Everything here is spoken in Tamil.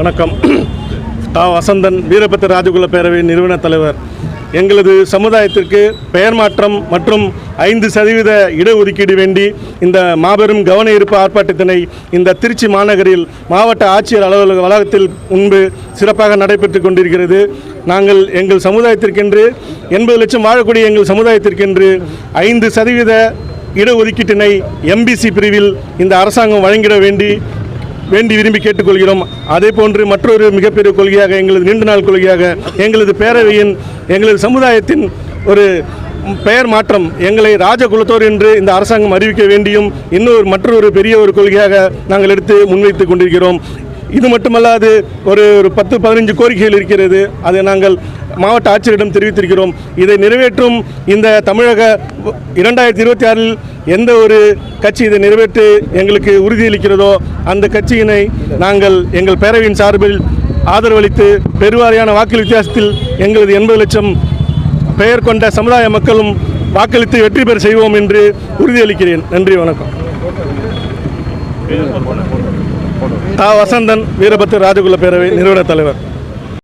வணக்கம். தா. வசந்தன் வீரபத்திர ராஜகுல பேரவை நிறுவன தலைவர். எங்களது சமுதாயத்திற்கு பெயர் மாற்றம் மற்றும் ஐந்து சதவீத இடஒதுக்கீடு வேண்டி இந்த மாபெரும் கவன ஈர்ப்பு ஆர்ப்பாட்டத்தினை இந்த திருச்சி மாநகரில் மாவட்ட ஆட்சியர் அலுவலக வளாகத்தில் முன்பு சிறப்பாக நடைபெற்று கொண்டிருக்கிறது. நாங்கள் எங்கள் சமுதாயத்திற்கென்று எண்பது லட்சம் வாழக்கூடிய எங்கள் சமுதாயத்திற்கென்று ஐந்து சதவீத இடஒதுக்கீட்டினை எம்பிசி பிரிவில் இந்த அரசாங்கம் வழங்கிட வேண்டி வேண்டி விரும்பி கேட்டுக்கொள்கிறோம். அதே போன்று மற்றொரு மிகப்பெரிய கொள்கையாக எங்களது நீண்ட நாள் கொள்கையாக எங்களது பேரவையின் எங்களது சமுதாயத்தின் ஒரு பெயர் மாற்றம் எங்களை ராஜகுலத்தோர் என்று இந்த அரசாங்கம் அறிவிக்க வேண்டியும் இன்னொரு மற்றொரு பெரிய ஒரு கொள்கையாக நாங்கள் எடுத்து முன்வைத்துக் கொண்டிருக்கிறோம். இது மட்டுமல்லாது ஒரு ஒரு பத்து பதினஞ்சு கோரிக்கைகள் இருக்கிறது. அதை நாங்கள் மாவட்ட ஆட்சியரிடம் தெரிவித்திருக்கிறோம். இதை நிறைவேற்றும் இந்த தமிழக இரண்டாயிரத்தி இருபத்தி ஆறில் எந்த ஒரு கட்சி இதை நிறைவேற்றி எங்களுக்கு உறுதியளிக்கிறதோ அந்த கட்சியினை நாங்கள் எங்கள் பேரவையின் சார்பில் ஆதரவளித்து பெருவாரியான வாக்கு வித்தியாசத்தில் எங்களது எண்பது லட்சம் பெயர் கொண்ட சமுதாய மக்களும் வாக்களித்து வெற்றி பெற செய்வோம் என்று உறுதியளிக்கிறேன். நன்றி வணக்கம். தா. வசந்தன் வீரபத்திர ராஜகுல பேரவை நிறுவன தலைவர்.